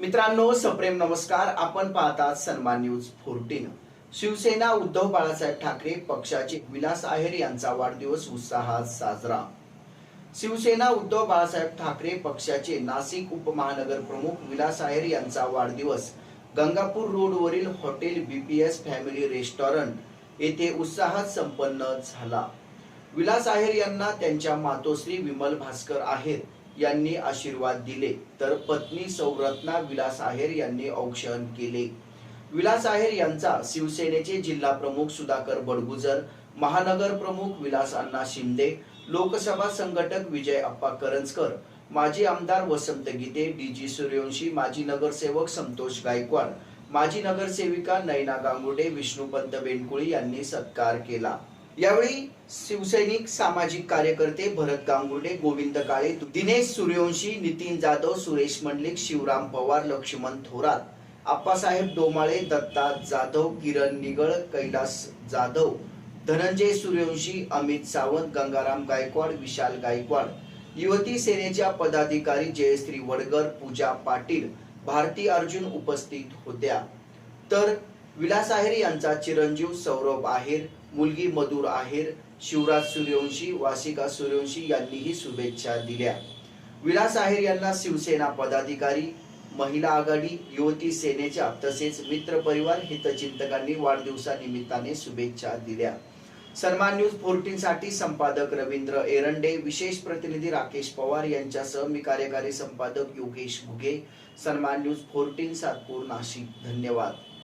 मित्रांनो सप्रेम नमस्कार. आपण पाहतात सन्मान न्यूज फोर्टीन शिवसेना उद्धव बाळासाहेब ठाकरे पक्षाचे विलास आहेर यांचा वाढदिवस उत्साहात साजरा. शिवसेना उद्धव बाळासाहेब ठाकरे पक्षाचे नाशिक उपमहानगर प्रमुख विलास आहेर यांचा वाढदिवस गंगापूर रोडवरील हॉटेल बीपीएस फॅमिली रेस्टॉरंट येथे उत्साहात संपन्न झाला. विलास आहेर यांना त्यांच्या मातोश्री विमल भास्कर आहेत. यांनी आशीर्वाद दिले. तर पत्नी सौरत्ना विलास आहेर यांनी औक्षण केले. विलास आहेर यांचा शिवसेनेचे जिल्हा प्रमुख सुधाकर बडगुजर महानगर प्रमुख विलास अण्णा शिंदे लोकसभा संघटक विजय अप्पा करंजकर माजी आमदार वसंत गीते डीजी सूर्यवंशी माजी नगरसेवक संतोष गायकवाड माजी नगरसेविका नयना गांगुडे विष्णुपंत बेनकुळी यांनी सत्कार केला. यावेळी शिवसैनिक सामाजिक कार्यकर्ते भरत गांगुर्डे गोविंद काळे दिनेश सूर्यवंशी नितीन जाधव सुरेश मंडलिक शिवराम पवार लक्ष्मण थोरात आप्पासाहेब डोमाळे दत्ता जाधव किरण निगळ कैलास जाधव धनंजय सूर्यवंशी अमित सावंत गंगाराम गायकवाड विशाल गायकवाड युवती सेनेच्या पदाधिकारी जयश्री वडगर पूजा पाटील भारती अर्जुन उपस्थित होत्या. तर विलास आहेर यांचा चिरंजीव सौरभ आहेर मुलगी मधुर आहेर शिवराज सूर्यवंशी वासिका सूर्यवंशी यांनीही शुभेच्छा दिल्या. विलास आहेर यांना शिवसेना पदाधिकारी महिला आघाडी युवती सेनेच्या तसेच मित्र परिवार हितचिंतकांनी वाढदिवसानिमित्ताने शुभेच्छा दिल्या. सन्मान न्यूज फोर्टीन साठी संपादक रवींद्र एरंडे विशेष प्रतिनिधी राकेश पवार यांच्यासह मी कार्यकारी संपादक योगेश घुगे. सन्मान न्यूज फोर्टीन सातपूर नाशिक. धन्यवाद.